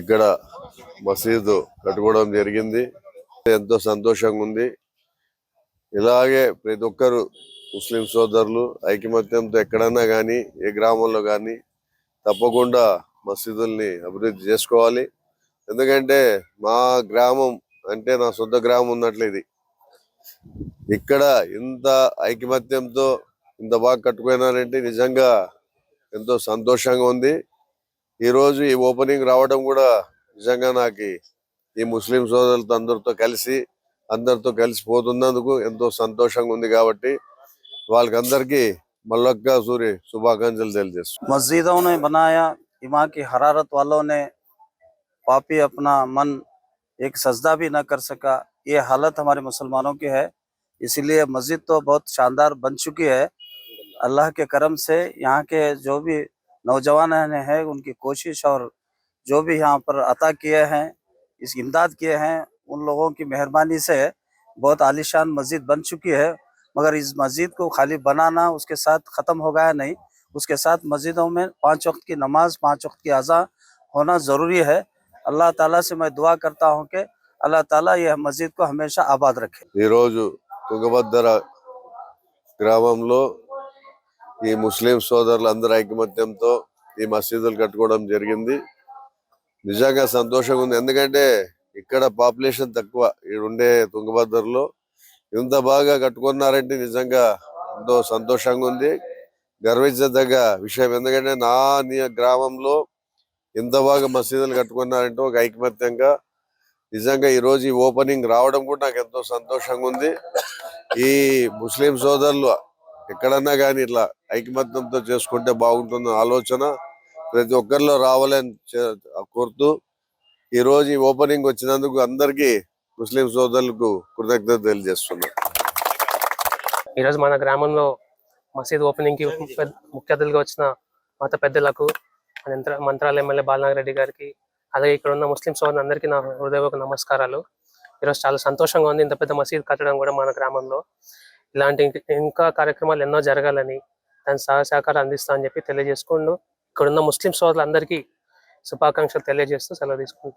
ఇక్కడ మసీదు కట్టుకోవడం జరిగింది. ఎంతో సంతోషంగా ఉంది. ఇలాగే ప్రతి ఒక్కరు ముస్లిం సోదరులు ఐకమత్యంతో ఎక్కడన్నా కానీ ఏ గ్రామంలో కానీ తప్పకుండా మసీదుల్ని అభివృద్ధి చేసుకోవాలి. ఎందుకంటే మా గ్రామం అంటే నా సొంత గ్రామం ఉన్నట్లు ఇది. ఇక్కడ ఇంత ఐకమత్యంతో ఇంత బాగా కట్టుకున్నారంటే నిజంగా ఎంతో సంతోషంగా ఉంది. ఈ రోజు ఈ ఓపెనింగ్ రావడం కూడా నిజంగా నాకు ఈ ముస్లిం సోదరులతో అందరితో కలిసి అందరితో కలిసి పోతున్నందుకు ఎంతో సంతోషంగా ఉంది కాబట్టి వాళ్ళకందరికీ మల్లొక్క సూరి శుభాకాంక్షలు తెలియజేస్తున్నాను मस्जिदों ने बनाया इमाम की हरारत वालों ने पापी अपना मन एक सजदा भी न कर सका ये हालत हमारे मुसलमानों की है इसीलिए मस्जिद तो बहुत शानदार बन चुकी है अल्लाह के करम से यहाँ के जो भी नौजवान है उनकी कोशिश और जो भी यहाँ पर अता किए हैं, इस इमदाद किए हैं, उन लोगों की मेहरबानी से बहुत आलिशान मस्जिद बन चुकी है। मगर इस मस्जिद को खाली बनाना उसके साथ ख़त्म हो गया नहीं। उसके साथ मस्जिदों में पाँच वक्त की नमाज़, पाँच वक्त की अज़ा होना ज़रूरी है। अल्लाह ताला से मैं दुआ करता हूँ कि अल्लाह ताला यह मस्जिद को हमेशा आबाद रखे। ग्राम ఈ ముస్లిం సోదరులు అందరి ఐకమత్యంతో ఈ మసీదులు కట్టుకోవడం జరిగింది. నిజంగా సంతోషంగా ఉంది ఎందుకంటే ఇక్కడ పాపులేషన్ తక్కువ. ఇక్కడ ఉండే తుంగభద్రలో ఇంత బాగా కట్టుకున్నారంటే నిజంగా ఎంతో సంతోషంగా ఉంది గర్వించదగ్గ విషయం ఎందుకంటే నా నీ- గ్రామంలో ఇంత బాగా మసీదులు కట్టుకున్నారంటే ఒక ఐకమత్యంగా నిజంగా ఈ రోజు ఈ ఓపెనింగ్ రావడం కూడా నాకు ఎంతో సంతోషంగా ఉంది ఈ ముస్లిం సోదరులు ఎక్కడన్నా కానీ ఇట్లా ఐకమత్యంతో చేసుకుంటే బాగుంటుందన్న ఆలోచన ప్రతి ఒక్కరిలో రావాలని కోరుతూ ఈ రోజు ఈ ఓపెనింగ్ వచ్చినందుకు అందరికీ ముస్లిం సోదరులకు కృతజ్ఞత తెలియజేస్తున్నాను ఈరోజు మన గ్రామంలో మసీద్ ఓపెనింగ్కి ముఖ్య అతిథులుగా వచ్చిన మత పెద్దలకు మంత్ర మంత్రాల ఎమ్మెల్యే బాలనాగ రెడ్డి గారికి అలాగే ఇక్కడ ఉన్న ముస్లిం సోదరులందరికీ నా హృదయపూర్వక నమస్కారాలు. ఈరోజు చాలా సంతోషంగా ఉంది ఇంత పెద్ద మసీద్ కట్టడం కూడా మన గ్రామంలో. ఇలాంటి ఇంకా కార్యక్రమాలు ఎన్నో జరగాలని దాని సహ సహకారం అందిస్తా అని చెప్పి తెలియజేసుకోండు ఇక్కడ ఉన్న ముస్లిం సోదరులందరికీ శుభాకాంక్షలు తెలియజేస్తూ సెలవు తీసుకుంటాం